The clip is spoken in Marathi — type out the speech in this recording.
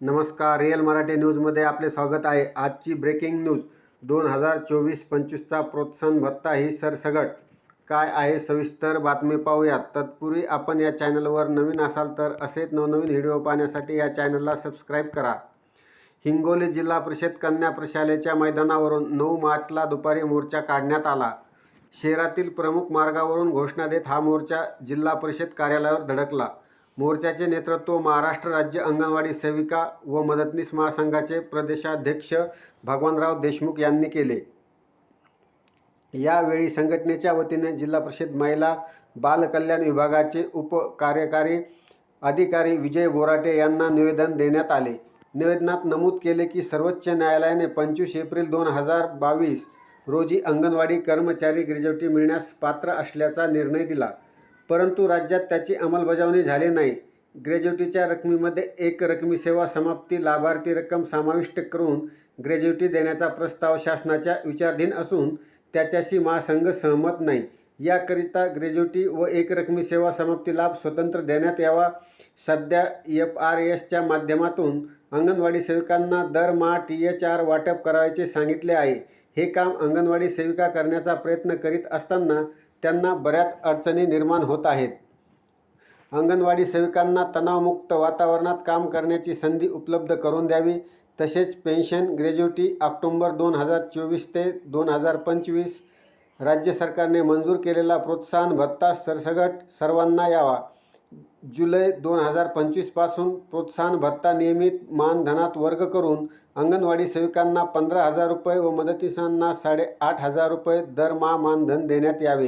नमस्कार. रिअल मराठी न्यूजमध्ये आपले स्वागत आहे. आजची ब्रेकिंग न्यूज दोन हजार चोवीस पंचवीसचा प्रोत्साहन भत्ता ही सरसगट. काय आहे? सविस्तर बातमी पाहूयात. तत्पूर्वी आपण या चॅनलवर नवीन असाल तर असेच नवनवीन व्हिडिओ पाहण्यासाठी या चॅनलला सबस्क्राईब करा. हिंगोली जिल्हा परिषद कन्या प्रशालेच्या मैदानावरून नऊ मार्चला दुपारी मोर्चा काढण्यात आला. शहरातील प्रमुख मार्गावरून घोषणा देत हा मोर्चा जिल्हा परिषद कार्यालयावर धडकला. मोर्चाचे नेतृत्व महाराष्ट्र राज्य अंगणवाडी सेविका व मदतनीस महासंघाचे प्रदेशाध्यक्ष भगवानराव देशमुख यांनी केले. यावेळी संघटनेच्या वतीने जिल्हा परिषद महिला बालकल्याण विभागाचे उपकार्यकारी अधिकारी विजय बोराटे यांना निवेदन देण्यात आले. निवेदनात नमूद केले की सर्वोच्च न्यायालयाने पंचवीस एप्रिल दोन हजार बावीस रोजी अंगणवाडी कर्मचारी ग्रॅज्युटी मिळण्यास पात्र असल्याचा निर्णय दिला. परंतु राज्यात त्याची अंमलबजावणी झाली नाही. ग्रॅज्युटीच्या रकमेमध्ये एक रकमी सेवा समाप्ती लाभार्थी रक्कम समाविष्ट करून ग्रॅज्युटी देण्याचा प्रस्ताव शासनाच्या विचाराधीन असून त्याच्याशी महासंघ सहमत नाही. याकरिता ग्रॅज्युटी व एक रकमी सेवा समाप्ती लाभ स्वतंत्र देण्यात यावा. सध्या एफ आर एसच्या माध्यमातून अंगणवाडी सेविकांना दरमहा टी एच आर वाटप करायचे सांगितले आहे. हे काम अंगणवाडी सेविका करण्याचा प्रयत्न करीत असताना त्यांना बऱ्याच अडचणी निर्माण होत आहेत. अंगणवाडी सेविकांना तणावमुक्त वातावरणात काम करण्याची संधी उपलब्ध करून द्यावी तसेच पेन्शन ग्रॅज्युटी ऑक्टोंबर दोन हजार चोवीस ते दोन हजार पंचवीस राज्य सरकारने मंजूर केलेला प्रोत्साहन भत्ता सरसगट सर्वांना यावा. जुलै दोन हजार पंचवीसपासून प्रोत्साहन भत्ता नियमित मानधनात वर्ग करून अंगणवाडी सेविकांना पंधरा हजार रुपये व मदतीसांना साडेआठ हजार रुपये दरमहा मानधन देण्यात यावे.